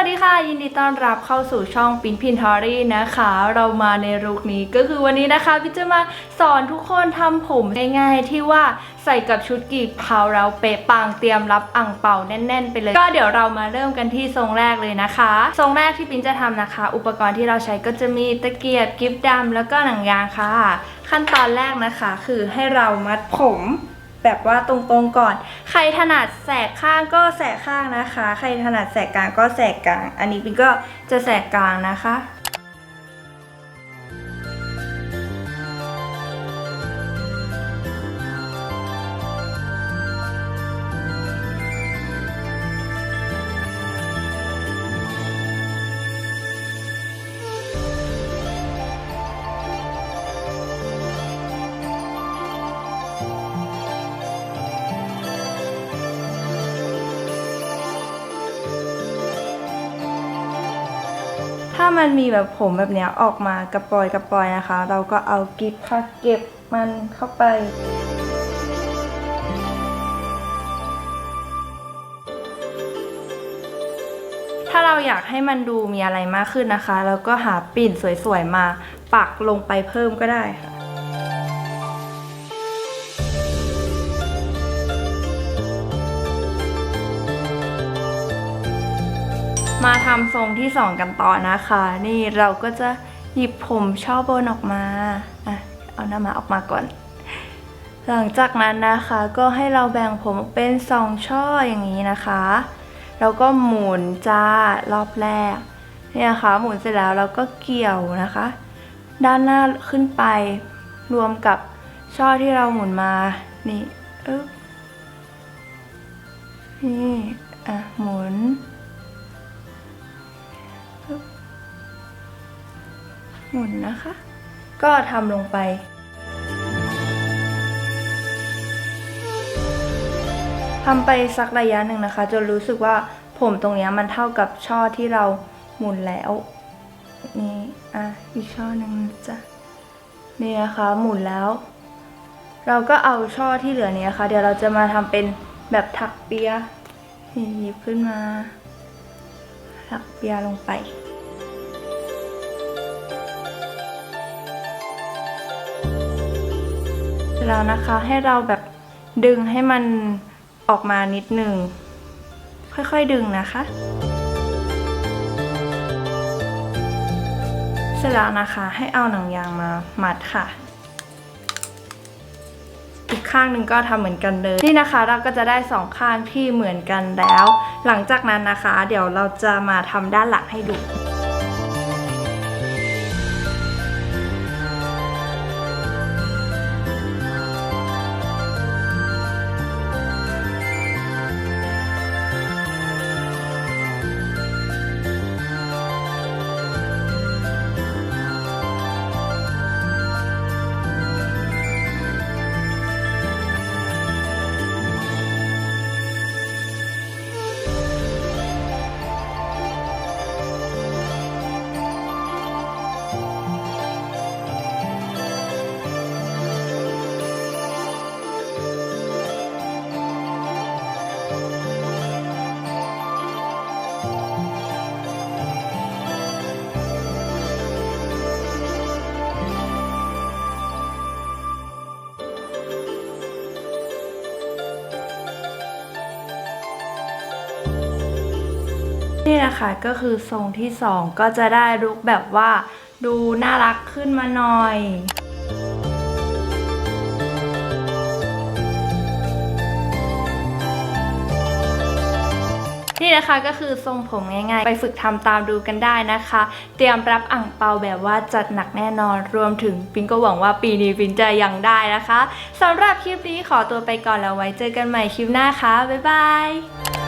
วัสดีค่ะ ยินดีต้อนรับเข้าสู่ช่องปินพินทอรี่นะคะ เรามาในรุกนี้ก็คือวันนี้นะคะพี่จะมาสอนทุกคนทำผมง่ายๆ ที่ว่าใส่กับชุดกีบเผาเราเป๊ะปังเตรียมรับอ่างเป่าแน่น ๆ ไปเลย ก็เดี๋ยวเรามาเริ่มกันที่ทรงแรกเลยนะคะ ทรงแรกที่ปินจะทำนะคะ อุปกรณ์ที่เราใช้ก็จะมีตะเกียบกิฟดำแล้วก็หนังยางค่ะ ขั้นตอนแรกนะคะ คือให้เรามัดผม แบบว่าตรงๆก่อน ใครถนัดแสกข้างก็แสกข้างนะคะ ใครถนัดแสกกลางก็แสกกลาง อันนี้ปิงก็จะแสกกลางนะคะ มันมีแบบผมแบบเนี้ยออกมากระปอยกระปอยนะคะ เราก็เอากิฟต์ค่ะเก็บมันเข้าไปถ้าเราอยากให้มันดูมีอะไรมากขึ้นนะคะ เราก็หาปิ่นสวยๆมาปักลงไปเพิ่มก็ได้ค่ะ มาทำทรงที่สองกันต่อนะคะ นี่เราก็จะหยิบผมช่อบนออกมาอะเอาหน้ามาออกมาก่อน หลังจากนั้นนะคะก็ให้เราแบ่งผมเป็นสองช่ออย่างนี้นะคะแล้วก็หมุนจ้ารอบแรกเนี่ยนะคะหมุนเสร็จแล้วเราก็เกี่ยวนะคะ ด้านหน้าขึ้นไปรวมกับช่อที่เราหมุนมานี่อึ๊บนี่อะหมุน หมุนนะคะ ก็ทำลงไป ทำไปสักระยะหนึ่งนะคะ จนรู้สึกว่าผมตรงนี้มันเท่ากับช่อที่เราหมุนแล้วนี่อะอีกช่อหนึ่งจ้ะนี่นะคะหมุนแล้ว เราก็เอาช่อที่เหลือนี้ยค่ะเดี๋ยวเราจะมาทำเป็นแบบถักเปียหยิบขึ้นมาถักเปียลงไป แล้วนะคะ ให้เราแบบดึงให้มันออกมานิดหนึ่งค่อยๆดึงนะคะ เสร็จแล้วนะคะให้เอาหนังยางมามัดค่ะ อีกข้างหนึ่งก็ทำเหมือนกันเลย นี่นะคะเราก็จะได้สองข้างที่เหมือนกันแล้ว หลังจากนั้นนะคะ เดี๋ยวเราจะมาทำด้านหลังให้ดู นี่นะคะก็คือทรงที่สองก็จะได้ลุคแบบว่าดูน่ารักขึ้นมาหน่อยนี่นะคะก็คือทรงผมง่ายๆ ไปฝึกทำตามดูกันได้นะคะ เตรียมรับอ่างเปาแบบว่าจัดหนักแน่นอน รวมถึงปิงก็หวังว่าปีนี้ปิงจะยังได้นะคะสำหรับคลิปนี้ขอตัวไปก่อนแล้วไว้เจอกันใหม่คลิปหน้าค่ะ บ๊ายบาย